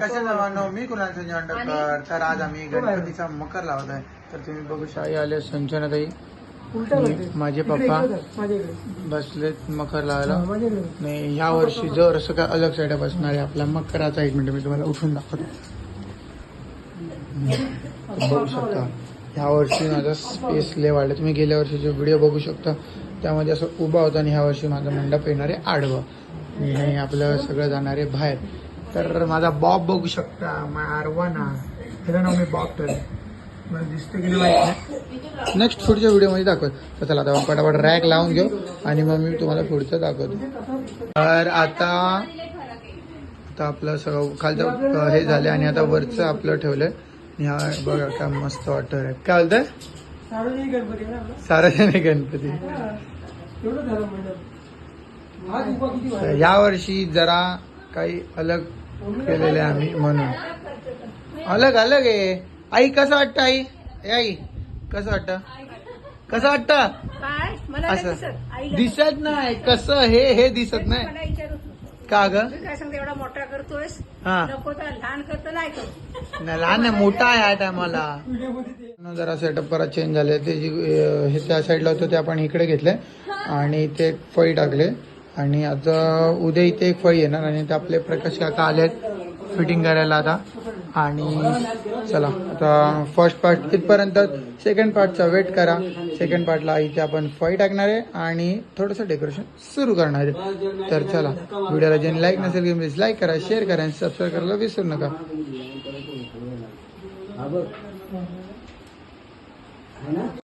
कशा मी कुणाल संजय अंडकर तर आज आम्ही गणपतीचा मकर लावत आहे तर तुम्ही बघू आई आले संचनाताई माझे पप्पा बसलेत मकर लावायला. नाही ह्या वर्षी जर असं काय अलग साईड बसणार आहे आपला मकराचा एक मिनिट मी तुम्हाला उठून दाखवतो. बघू शकता. ह्या वर्षी माझा स्पेस लय वाढला. तुम्ही गेल्या वर्षीचे व्हिडिओ बघू शकता त्यामध्ये असं उभा होता आणि ह्या वर्षी माझा मंडप येणार आहे आडवं. आणि हे आपलं सगळं जाणार आहे बाहेर. तर माझा बॉब बघू शकता मारवाना त्याचं नाव मी बॉब ठेवलं मला दिसतं की नाही माहीत नाही. नेक्स्ट पुढच्या व्हिडिओमध्ये दाखवत. तर चला आता पटापट रॅक लावून घेऊ आणि मग मी तुम्हाला पुढचं दाखवतो. तर आता आता आपलं सगळं खालचं हे झालं आणि आता वरचं आपलं ठेवलंय. ह्या बघा काय मस्त वाटत आहे. काय बोलतंय? सार्वजनिक गणपती आहे? या वर्षी जरा काही अलग केलेले आम्ही म्हणून. अलग अलग आहे. आई कसं वाटतं आई? ए आई कसं वाटतं? कसं वाटतं? असं. दिसत. नाही. कसं हे हे दिसत नाही. का ग? मी काय सांगते एवढा मोठा करतोयस. हा. तर लहान करतो नाही करतो नाही, लहान नाही मोठा आहे ह्या टायमाला. जरा सेटअप करा चेंज झाले. ते जी हे त्या साईडला होतं ते आपण इकडे घेतले. आणि ते फळी टाकले. आणि आता उद्या इथे एक फळी येणार आणि ते आपले प्रकाश काका आहेत फिटिंग करायला आता. आणि चला आता फर्स्ट पार्ट इथपर्यंत सेकंड पार्टचा वेट करा. सेकंड पार्टला इथे आपण फळी टाकणार आहे आणि थोडंसं डेकोरेशन सुरू करणार आहे. तर चला व्हिडिओला ज्यांनी लाईक नसेल की प्लीज लाईक करा शेअर करा आणि सबस्क्राईब करायला विसरू नका.